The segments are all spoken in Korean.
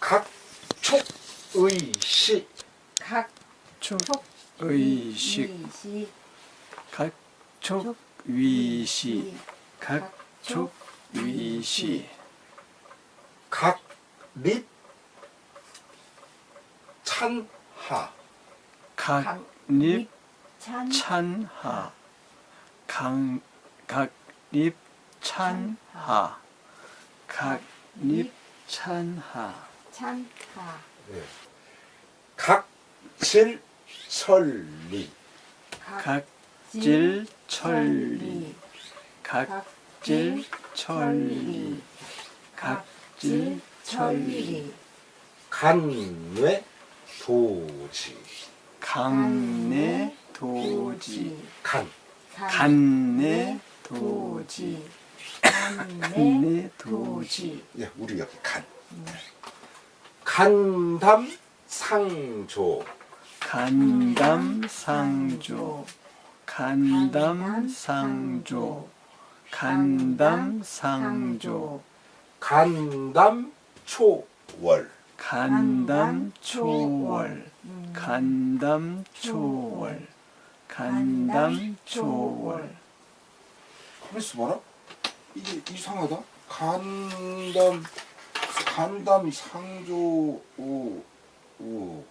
각촉의식. 촉촉 의식. 의식 각촉 위시 각촉 위시 각립 찬하. 각립 찬 찬하. 강 각립 찬하. 각립 찬하 찬하 네. 각질설리. 각질 천리. 각질 천리. 각질 천리. 간뇌 도지. 강내 도지. 간. 간내 도지. 간내 간내 도지. 예, 우리 여기 간 간담 상조. 간담 상조. 간담 상조. 간담 상조. 간담 초월. 간담 초월. 음, 간담 초월. 간담 초월. 그래서 뭐라? 이게 이상하다. 간담 간담 상조 오, 오.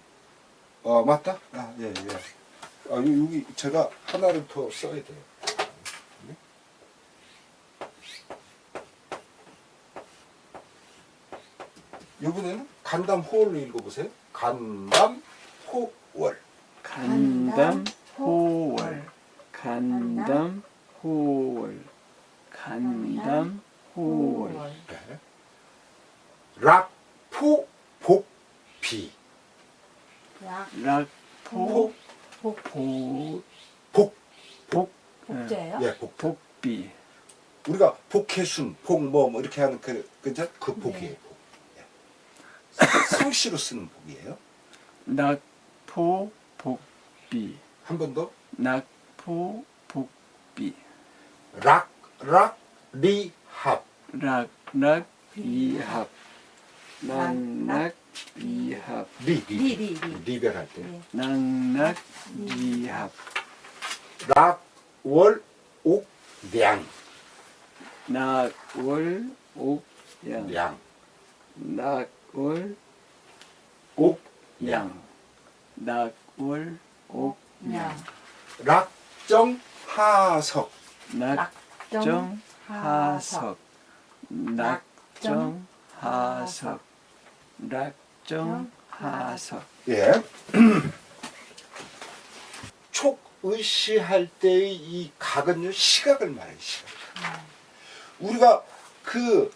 아 맞다. 아 예 예. 아 요- 여기 제가 하나를 더 써야 돼요. 네? 이번에는 간담 호월로 읽어보세요. 간담 호월. 간담 호월 간담 호월 간담 호월 네. 락포 복비 락 락포 복보복복 복제예요? 예, 복. 복비 우리가 복해순, 복뭐 뭐 이렇게 하는 그 그죠? 그 복이에요. 복. 예. 상시로 쓰는 복이에요. 낙포 복비 한 번 더. 낙포 복비 락, 락, 리, 합. 락 락 이합 낙락 이합 리, 리. 리, 리, 리. 리벨할 때. 네. 낙락 이합 락, 월, 옥, 량. 낙월 옥양 량. 낙월 옥, 양 낙월 옥양 양 락 정, 하석. 낙정 하석 낙정 하석 낙정 하석 예. 촉의시할 때의 이 각은요, 시각을 말해요, 시각. 우리가 그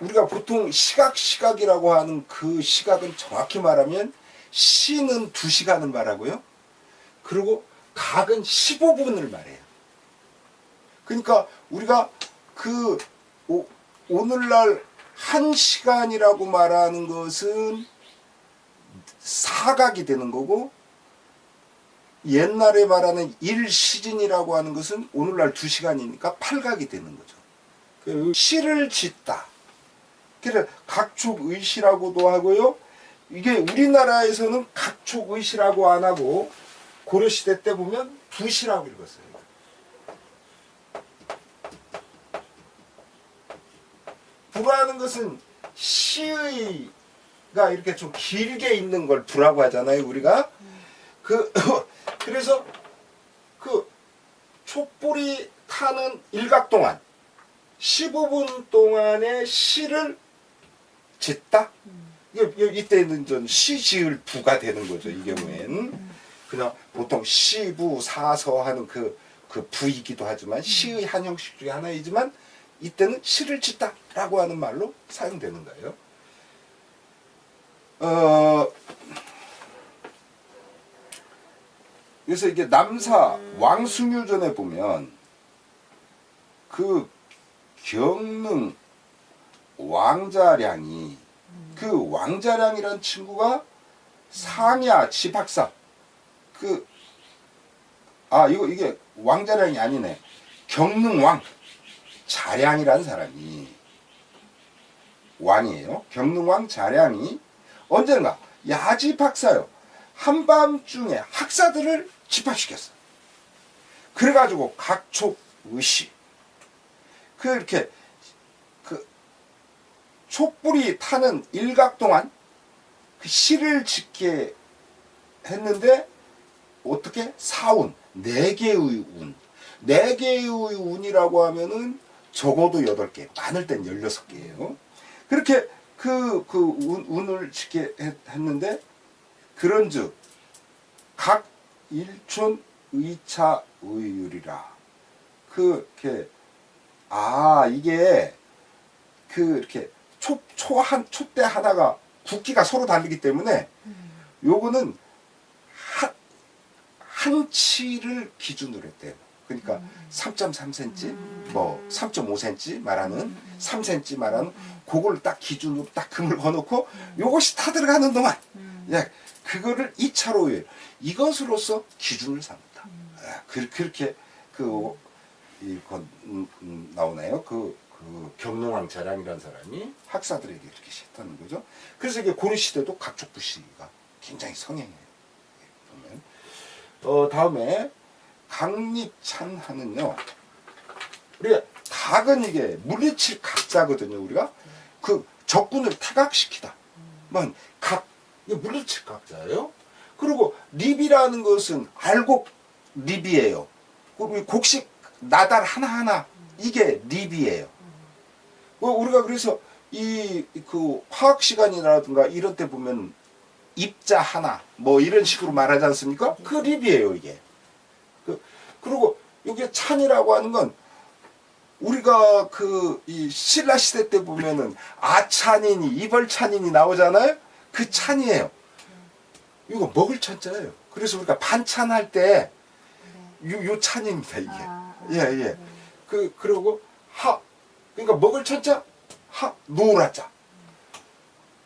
우리가 보통 시각 시각이라고 하는 그 시각은 정확히 말하면 시는 두 시간을 말하고요. 그리고 각은 15분을 말해요. 그러니까 우리가 그 오, 오늘날 한 시간이라고 말하는 것은 사각이 되는 거고 옛날에 말하는 일시즌이라고 하는 것은 오늘날 두 시간이니까 팔각이 되는 거죠. 그 시를 짓다. 그래서 각촉의시라고도 하고요. 이게 우리나라에서는 각촉의시라고 안 하고 고려시대 때 보면 부시라고 읽었어요. 부라는 것은 시의가 이렇게 좀 길게 있는 걸 부라고 하잖아요, 우리가. 그, 그래서 그 촛불이 타는 일각 동안 15분 동안의 시를 짓다? 이때는 전 시지을 부가 되는 거죠, 이 경우엔. 그냥 보통 시부, 사서 하는 그, 그 부이기도 하지만 시의 한 형식 중에 하나이지만 이때는 시를 짓다라고 하는 말로 사용되는 거예요. 어, 그래서 이게 남사 왕숭유전에 보면 그 경능 왕자량이 그 왕자량이란 친구가 상야 지박사. 그 아 이거 이게 왕자량이 아니네. 경능왕 자량이라는 사람이 왕이에요. 경능왕 자량이 언젠가? 야지 박사요. 한밤중에 학사들을 집합시켰어. 그래가지고 각촉 의시 그렇게 그 촛불이 타는 일각 동안 그 시를 짓게 했는데 어떻게? 사운. 네 개의 운, 네 개의 운이라고 하면은 적어도 여덟 개, 많을 땐 열여섯 개예요. 그렇게 그, 그 운, 운을 짓게 했, 했는데 그런 즉 각 일촌 의차 의율이라 그렇게 아 이게 그 이렇게 초 초한 촛대 하나가 굵기가 서로 다르기 때문에 요거는 한, 한 치를 기준으로 했대요. 그러니까 3.3cm, 뭐 3.5cm 말하는 3cm 말하는 그걸 딱 기준으로 딱 금을 거놓고 요것이 타 들어가는 동안 예, 그거를 2차로 요 이것으로서 기준을 삼는다. 예, 그, 그렇게 그 이건 음, 음, 나오나요? 그, 그 경롱왕 자랑이라는 사람이 학사들에게 이렇게 했다는 거죠. 그래서 이게 고려 시대도 각종 부시가 굉장히 성행해요. 보면 어 다음에 강립찬 하는요. 우리가 각은 이게 물리칠 각자거든요. 우리가 그 적군을 타각시키다. 만 각, 이게 물리칠 각자예요. 그리고 립이라는 것은 알곡 립이에요. 그리고 곡식 나달 하나하나 이게 립이에요. 어, 우리가 그래서 이 그 화학 시간이라든가 이런 때 보면 입자 하나 뭐 이런 식으로 말하지 않습니까? 그 립이에요 이게. 그 그리고 이게 찬이라고 하는 건 우리가 그 이 신라 시대 때 보면은 아찬이니 이벌찬이니 나오잖아요. 그 찬이에요. 이거 먹을 찬자예요. 그래서 우리가 반찬할 때 요, 요 찬입니다 이게. 아, 아, 예, 예. 네. 그, 그러고, 하. 그러니까 먹을 천자, 하, 노라자.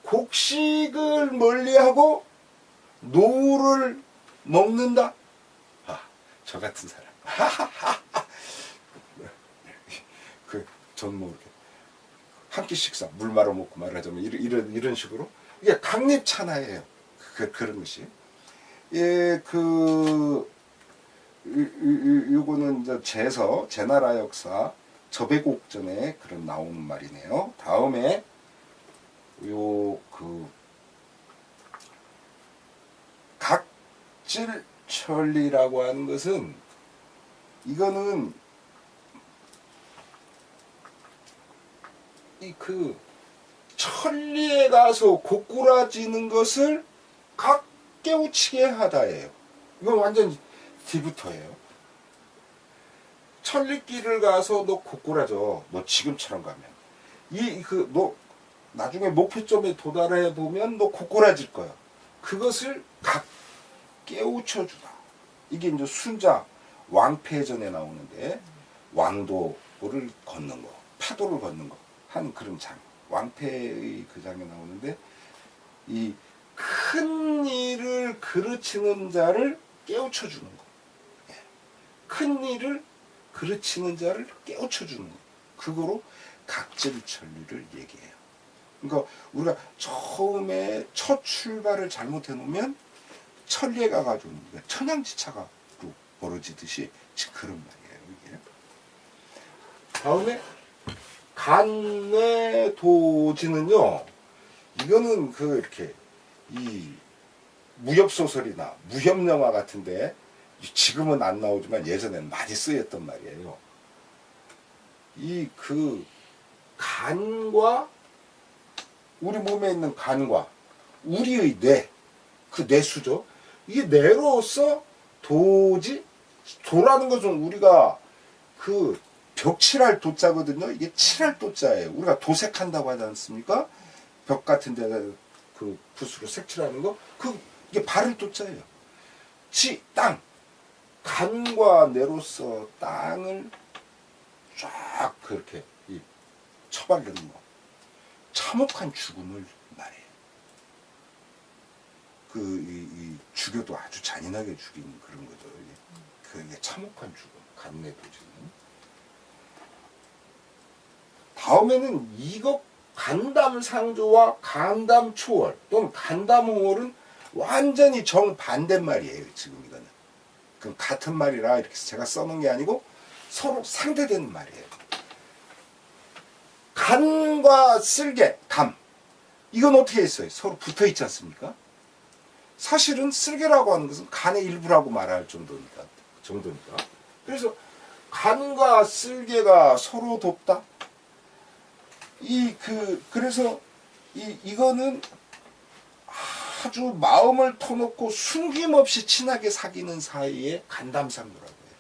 곡식을 멀리하고, 노를 먹는다? 아, 저 같은 사람. 그, 전 뭐, 이렇게, 한 끼 식사, 물 말아 먹고 말하자면, 이런, 이런, 이런 식으로. 이게 강립 찬화예요. 그, 그런 것이. 예, 그, 이- 요거는 이제 제서 제나라 역사 저배곡전에 그런 나오는 말이네요. 다음에 요그 각질천리라고 하는 것은 이거는 이 그 천리에 가서 고꾸라지는 것을 각 깨우치게 하다예요. 이건 완전 뒤부터예요. 천리길을 가서 너 고꾸라져. 너 지금처럼 가면. 이, 그, 너, 나중에 목표점에 도달해 보면 너 고꾸라질 거야. 그것을 각 깨우쳐 주다. 이게 이제 순자 왕패전에 나오는데, 왕도를 걷는 거, 파도를 걷는 거, 하는 그런 장. 왕패의 그 장에 나오는데, 이 큰 일을 그르치는 자를 깨우쳐 주는 거. 예. 큰 일을 그르치는 자를 깨우쳐 주는 거. 그거로 각질 천리를 얘기해요. 그러니까 우리가 처음에 첫 출발을 잘못해 놓으면 천리에 가가지고 천양지차가 또 벌어지듯이 그런 말이에요. 이게. 다음에 간내 도지는요. 이거는 그 이렇게 이 무협 소설이나 무협 영화 같은데 지금은 안 나오지만 예전에는 많이 쓰였던 말이에요. 이 그 간과 우리 몸에 있는 간과 우리의 뇌, 그 뇌수죠. 이게 뇌로서 도지 도라는 것은 우리가 그 벽칠할 도자거든요. 이게 칠할 도자예요. 우리가 도색한다고 하지 않습니까? 벽 같은 데다 그 붓으로 색칠하는 거, 그 이게 바를 도자예요. 지, 땅, 간과 뇌로서 땅을 쫙 그렇게 이 처바르는 거, 참혹한 죽음을 말해요. 그, 이, 이 죽여도 아주 잔인하게 죽이는 그런 거죠. 그게 참혹한 죽음, 간내 도지는. 다음에는 이것 간담 상조와 간담 초월 또는 간담 홍월은 완전히 정반대말이에요. 지금 이거는. 그럼 같은 말이라 이렇게 제가 써놓은 게 아니고 서로 상대되는 말이에요. 간과 쓸개, 감. 이건 어떻게 했어요? 서로 붙어 있지 않습니까? 사실은 쓸개라고 하는 것은 간의 일부라고 말할 정도니까. 정도니까. 그래서 간과 쓸개가 서로 돕다. 이 그 그래서 이 이거는 아주 마음을 터놓고 숨김없이 친하게 사귀는 사이에 간담상조라고 해요.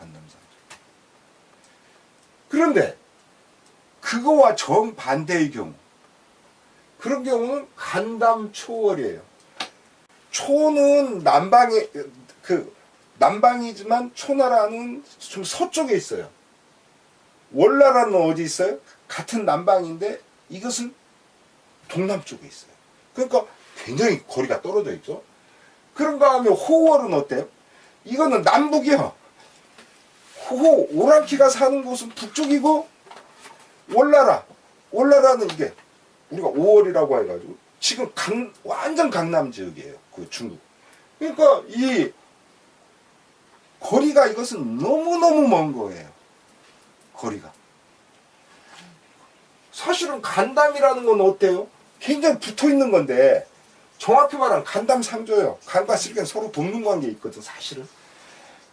간담상조. 그런데 그거와 정반대의 경우 그런 경우는 간담 초월이에요. 초는 남방에 그 남방이지만 초나라는 좀 서쪽에 있어요. 월나라는 어디 있어요? 같은 남방인데 이것은 동남쪽에 있어요. 그러니까 굉장히 거리가 떨어져 있죠. 그런가 하면 호월은 어때요? 이거는 남북이요. 호 오랑키가 사는 곳은 북쪽이고 월나라 월나라는 이게 우리가 5월이라고 해가지고 지금 강 완전 강남 지역이에요. 그 중국. 그러니까 이 거리가 이것은 너무 너무 먼 거예요. 거리가. 사실은 간담이라는 건 어때요? 굉장히 붙어 있는 건데 정확히 말하면 간담 상조예요. 간과 쓸개는 서로 돕는 관계에 있거든 사실은.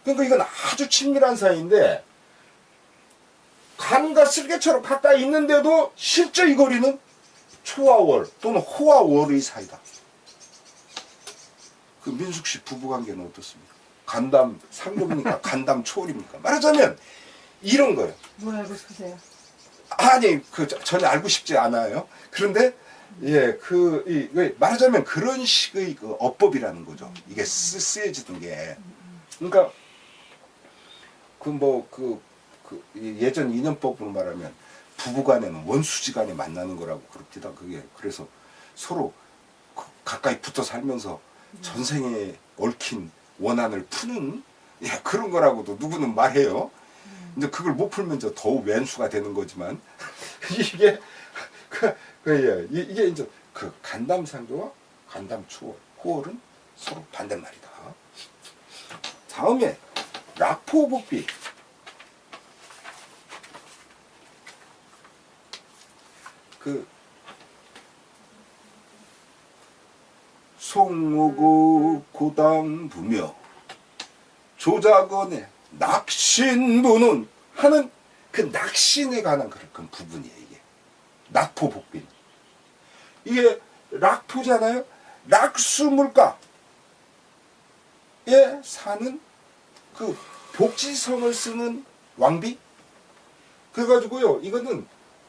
그러니까 이건 아주 친밀한 사이인데 간과 쓸개처럼 가까이 있는데도 실제 이 거리는 초와 월 또는 호와 월의 사이다. 그 민숙 씨 부부 관계는 어떻습니까? 간담 상조입니까? 간담 초월입니까? 말하자면 이런 거예요. 뭘 알고 싶으세요? 아니 그 저- 전혀 알고 싶지 않아요. 그런데 예 그 이, 왜 말하자면 그런 식의 그 어법이라는 거죠. 이게 쓰, 쓰여지던 게 그러니까 그 뭐 그 그 예전 인연법으로 말하면 부부간에는 원수지간에 만나는 거라고 그럽니다. 그게 그래서 서로 그 가까이 붙어 살면서 전생에 얽힌 원한을 푸는 예, 그런 거라고도 누구는 말해요. 근데 그걸 못 풀면 저 더욱 왼수가 되는 거지만 이게 그, 그, 예, 이- 이게 이제 그 간담상조와 간담초월, 호월은 서로 반대말이다. 다음에 락포복비. 그 송오고 고당부며 조작원의 낙신부는 하는 그 낙신에 관한 그런 그 부분이에요 이게. 낙포 복빈. 이게 락포잖아요. 락수물가에 사는 그 복지성을 쓰는 왕비? 그래가지고요 이거는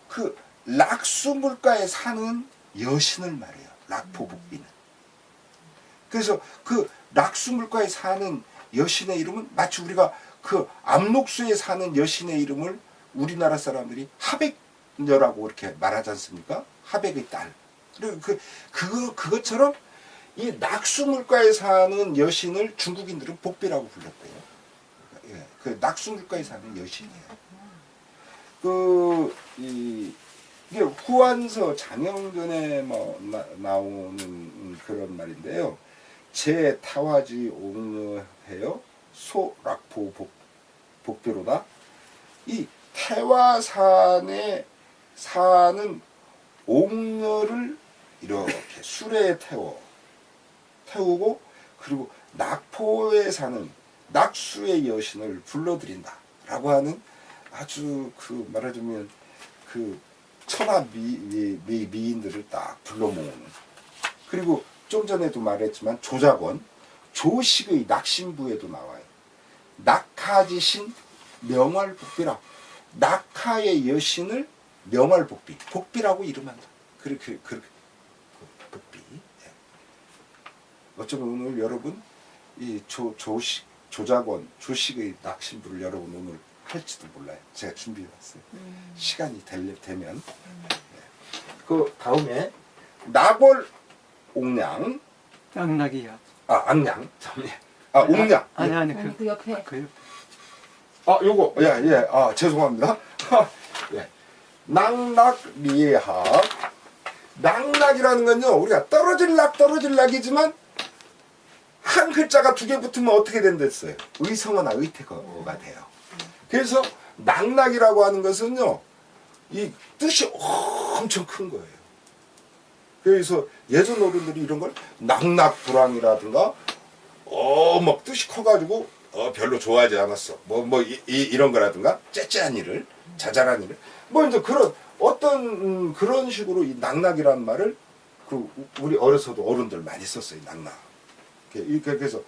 그 락수물가에 사는 여신을 말해요. 락포복비는 그래서 그 락수물가에 사는 여신의 이름은 마치 우리가 그 암록수에 사는 여신의 이름을 우리나라 사람들이 하백녀라고 이렇게 말하지 않습니까? 하백의 딸. 그리고 그 그거 그것처럼 이 낙수물가에 사는 여신을 중국인들은 복비라고 불렀대요. 예, 그 낙수물가에 사는 여신이에요. 그 이 이게 후한서 장영전에 뭐 나, 나오는 그런 말인데요. 제 타화지 옹여해요 소락포 복, 복비로다. 이 태화산에 사는 옥녀를 이렇게 수레에 태워 태우고 그리고 낙포에 사는 낙수의 여신을 불러들인다 라고 하는 아주 그 말하자면 그 천하 미, 미, 미, 미인들을 딱 불러 모으는 그리고 좀 전에도 말했지만 조작원 조식의 낙신부에도 나와요. 낙하지신 명활복비라 낙하의 여신을 명활복비 복비라고 이름한다. 그렇게 그렇게 그 복비. 예. 어쩌면 오늘 여러분 이 조 조식 조작원 조식의 낙신부를 여러분 오늘 할지도 몰라요. 제가 준비해왔어요. 시간이 될, 되면 네. 그 다음에 낙월 옥량 땅나기야. 아 악량 잠깐 아 옥량 아니 아니 아니 그, 그 옆에 그 옆에. 아 요거 예 예 아 죄송합니다 예 낙낙리합. 낙낙이라는 건요, 우리가 떨어질 락, 떨어질 락이지만, 한 글자가 두 개 붙으면 어떻게 된댔어요? 의성어나 의태어가 돼요. 그래서 낙낙이라고 하는 것은요, 이 뜻이 엄청 큰 거예요. 그래서 예전 어른들이 이런 걸 낙낙 불황이라든가, 어, 막 뜻이 커가지고, 어, 별로 좋아하지 않았어. 뭐, 뭐, 이, 이- 이런 거라든가, 째째한 일을, 자잘한 일을. 뭐, 이제 그런, 어떤, 음, 그런 식으로 이 낙낙이라는 말을, 그, 우- 우리 어려서도 어른들 많이 썼어요, 낙낙. 그래서,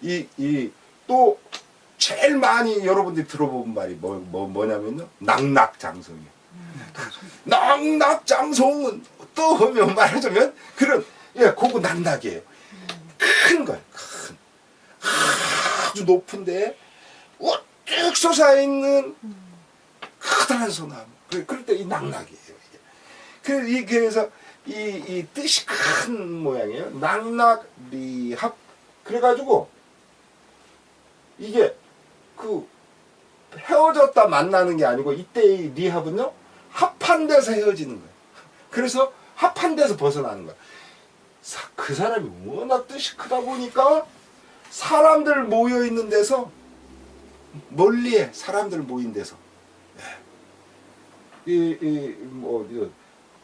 이, 이, 또, 제일 많이 여러분들이 들어본 말이 뭐, 뭐, 뭐냐면요. 낙낙장성이요. 낙낙장성은 또 보면 말하자면 그런, 예, 그거 낙낙이에요. 큰 거예요, 큰. 아주 높은데 우뚝 솟아 있는 커다란 소나무. 그- 그럴 때 이 낙낙이에요. 그래서 이 그래서 이, 이 뜻이 큰 모양이에요. 낙낙리합. 그래가지고 이게 그 헤어졌다 만나는 게 아니고 이때의 리합은요 합한 데서 헤어지는 거예요. 그래서 합한 데서 벗어나는 거야. 사- 그 사람이 워낙 뜻이 크다 보니까 사람들 모여 있는 데서 멀리에 사람들 모인 데서 예. 이이뭐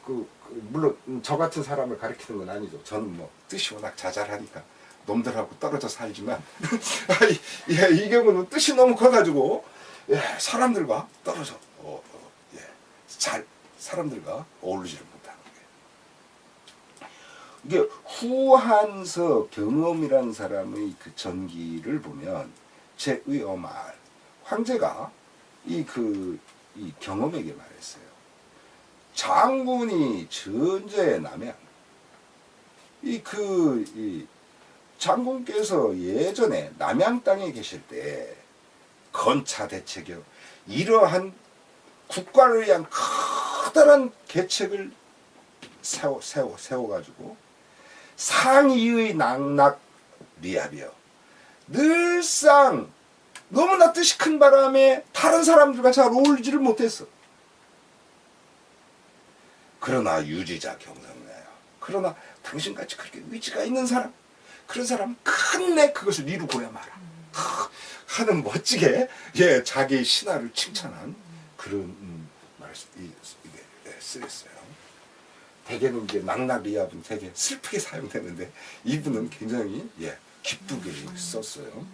그, 그, 물론 저 같은 사람을 가리키는 건 아니죠. 저는 뭐 뜻이 워낙 자잘하니까 놈들하고 떨어져 살지만 이, 예, 이 경우는 뜻이 너무 커가지고 예, 사람들과 떨어져 어, 어, 예, 잘 사람들과 어울리지를 거예요. 이게 후한서 경험이라는 사람의 그 전기를 보면 제의 어말 황제가 이 그 이 경험에게 말했어요. 장군이 전제에 남양 이그 이 장군께서 예전에 남양 땅에 계실 때 건차 대책이요 이러한 국가를 위한 커다란 계책을 세워 세워 세워 가지고 상이의 낙낙 리합이요. 늘상 너무나 뜻이 큰 바람에 다른 사람들과 잘 어울리지를 못했어. 그러나 유지자 경성나요. 그러나 당신같이 그렇게 위치가 있는 사람, 그런 사람 큰내 그것을 이루고야. 하, 하는 멋지게 예 자기 신하를 칭찬한 그런 음, 말씀 쓰였어요. 대개는 이제 낙낙리압은 되게 슬프게 사용되는데 이분은 굉장히 예 기쁘게 썼어요.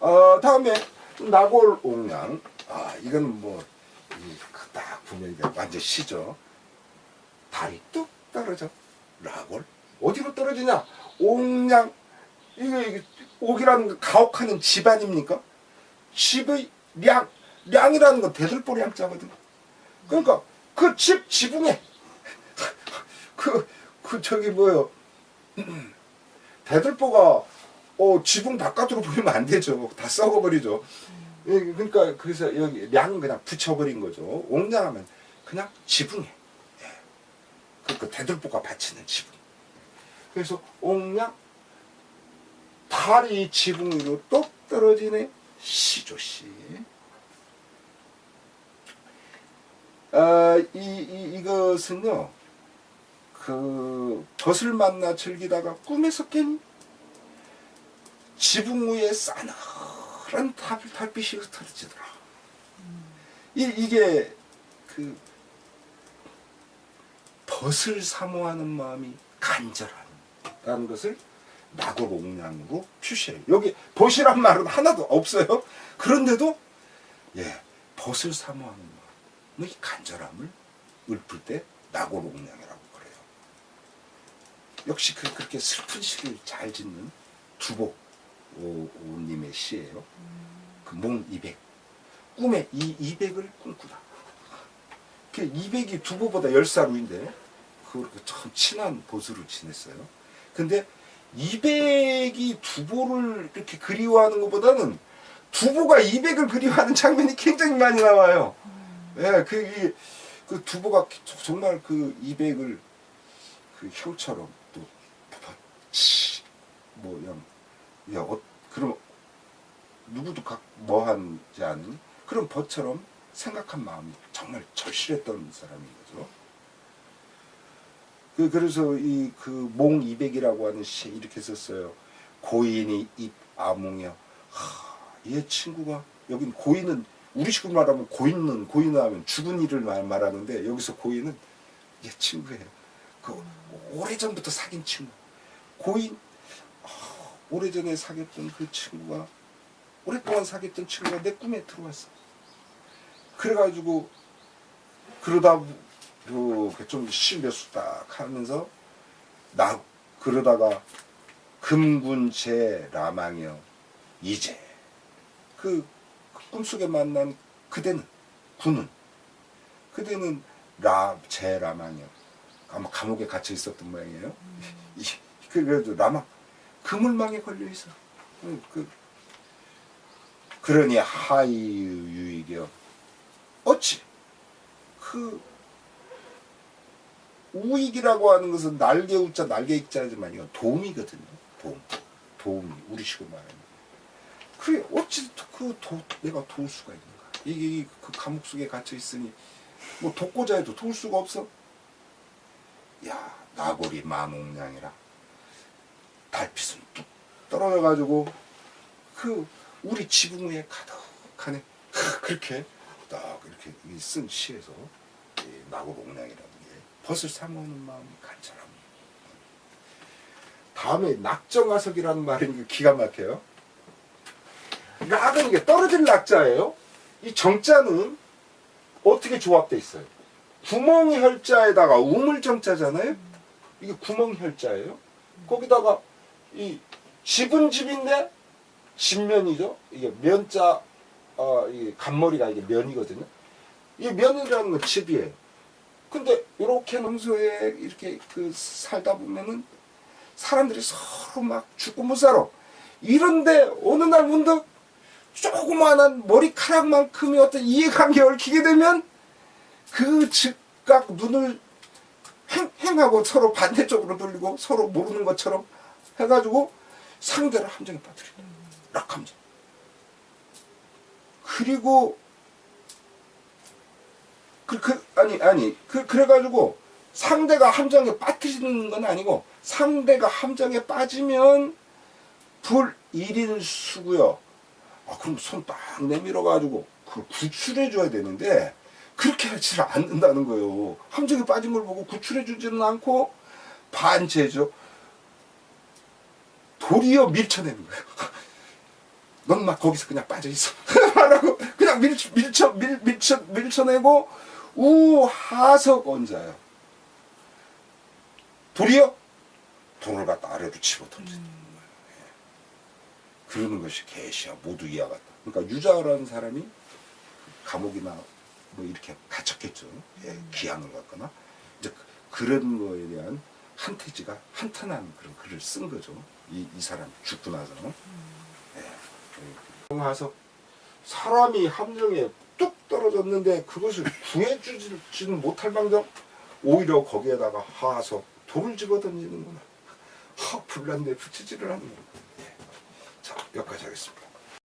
어 다음에 나골옥량 아 이건 뭐딱 보면 이게 완전 시죠. 달이 뚝 떨어져 라골 어디로 떨어지냐? 옥량 이게, 옥이라는 거 가옥하는 집 아닙니까? 집의 량 량이라는 건 대들보 량자거든. 그러니까 그 집 지붕에 그, 그, 저기, 뭐요. 대들보가, 어, 지붕 바깥으로 보이면 안 되죠. 다 썩어버리죠. 예, 그러니까, 그래서 여기 량 그냥 붙여버린 거죠. 옥량하면 그냥 지붕에. 예. 그, 그 대들보가 받치는 지붕. 그래서 옥량, 달이 지붕 위로 똑 떨어지네. 시조씨. 아, 이, 이, 이것은요, 그 덫을 만나 즐기다가 꿈에서 깬 지붕 위에 싸늘한 달, 달빛이 흩어지더라. 이, 이게 그 벗을 사모하는 마음이 간절한라는 것을 낙오롱량으로 표시해요. 여기 벗이란 말은 하나도 없어요. 그런데도 예 벗을 사모하는 마음의 간절함을 읊을 때 낙오롱량이라고 그래요. 역시 그, 그렇게 슬픈 시를 잘 짓는 두복님의 시예요. 그몽 200. 꿈에 이 200을 꿈꾸다. 그 200이 두보보다 10살 위인데 그렇게 참 친한 보수를 지냈어요. 근데 200이 두보를 이렇게 그리워하는 것보다는 두보가 200을 그리워하는 장면이 굉장히 많이 나와요. 예, 그, 이, 그 두보가 정말 그 200을 그 형처럼 또, 치, 뭐, 그냥, 야, 어, 그럼, 누구도 각, 뭐한지 않은 그런 벗처럼 생각한 마음이 정말 절실했던 사람인 거죠. 그 그래서 이 그 몽이백이라고 하는 시에 이렇게 썼어요. 고인이 입 아뭉여. 하, 얘 친구가 여긴 고인은 우리식으로 말하면 고인은 고인을 하면 죽은 이를 말, 말하는데 여기서 고인은 얘 친구예요. 그 오래전부터 사귄 친구. 고인 아, 오래전에 사귀었던 그 친구가 오랫동안 사귀었던 친구가 내 꿈에 들어왔어. 그래가지고 그러다 그좀 실몇수딱 하면서 나 그러다가 금군제 라망이여 이제 그, 그 꿈속에 만난 그대는 군은 그대는 라 제 라망이여 아마 감옥에 갇혀 있었던 모양이에요. 이- 그- 그래도 라망 그물망에 걸려 있어. 그, 그 그러니 하이 유익이여 어찌 그 우익이라고 하는 것은 날개 우자 날개 익자지만 이거 도움이거든요. 도움. 도움이 우리식으로 말하면. 그래 어찌 그 도, 내가 도울 수가 있는가? 이게 이그 감옥 속에 갇혀 있으니 뭐 돕고자 해도 도울 수가 없어. 야 나골이 만옥량이라 달빛은 뚝 떨어져 가지고 그 우리 지붕 위에 가득하네. 그렇게 딱 이렇게 이쓴 시에서 이 나골옥량이라는 게 벗을 사모하는 마음이 간절함. 다음에 낙정화석이라는 말이 기가 막혀요. 낙은 이게 떨어질 낙자예요. 이 정자는 어떻게 조합돼 있어요? 구멍 혈자에다가 우물 정자잖아요. 이게 구멍 혈자예요. 거기다가 이 집은 집인데 집면이죠. 이게 면자 어, 이 간머리가 이게 면이거든요. 이 면이라는 건 집이에요. 근데 이렇게 농소에 이렇게 그 살다 보면은 사람들이 서로 막 죽고 못 살아. 이런데 어느 날 문득 조그마한 머리카락만큼의 어떤 이해관계 얽히게 되면 그 즉각 눈을 행, 행하고 서로 반대쪽으로 돌리고 서로 모르는 것처럼 해가지고 상대를 함정에 빠뜨린다. 락함정. 그리고 그, 그 아니 아니 그 그래가지고 상대가 함정에 빠뜨리는 건 아니고 상대가 함정에 빠지면 불 1인 수고요. 아 그럼 손 딱 내밀어 가지고 그걸 구출해 줘야 되는데 그렇게 하지를 않는다는 거예요. 함정에 빠진 걸 보고 구출해 주지는 않고 반제죠. 도리어 밀쳐내는 거예요. 넌 막 거기서 그냥 빠져 있어. 말하고 그냥 밀, 밀쳐 밀, 밀쳐 밀쳐내고 우하석 원자요. 도리어 돈을 갖다 아래로 집어 던지는 거예요. 예. 그러는 것이 계시야 모두 이와 같다. 그러니까 유자라는 사람이 감옥이나 뭐 이렇게 갇혔겠죠. 예, 기한을 갖거나 이제 그- 그런 거에 대한 한태지가 한탄한 그런 글을 쓴 거죠. 이, 이 사람 죽고 나서. 와서 사람이 함정에 뚝 떨어졌는데 그것을 구해주지는 못할 망정 오히려 거기에다가 하서 돌을 집어 던지는구나. 하 불난데 붙이지를 않는구나. 예. 자 여기까지 하겠습니다.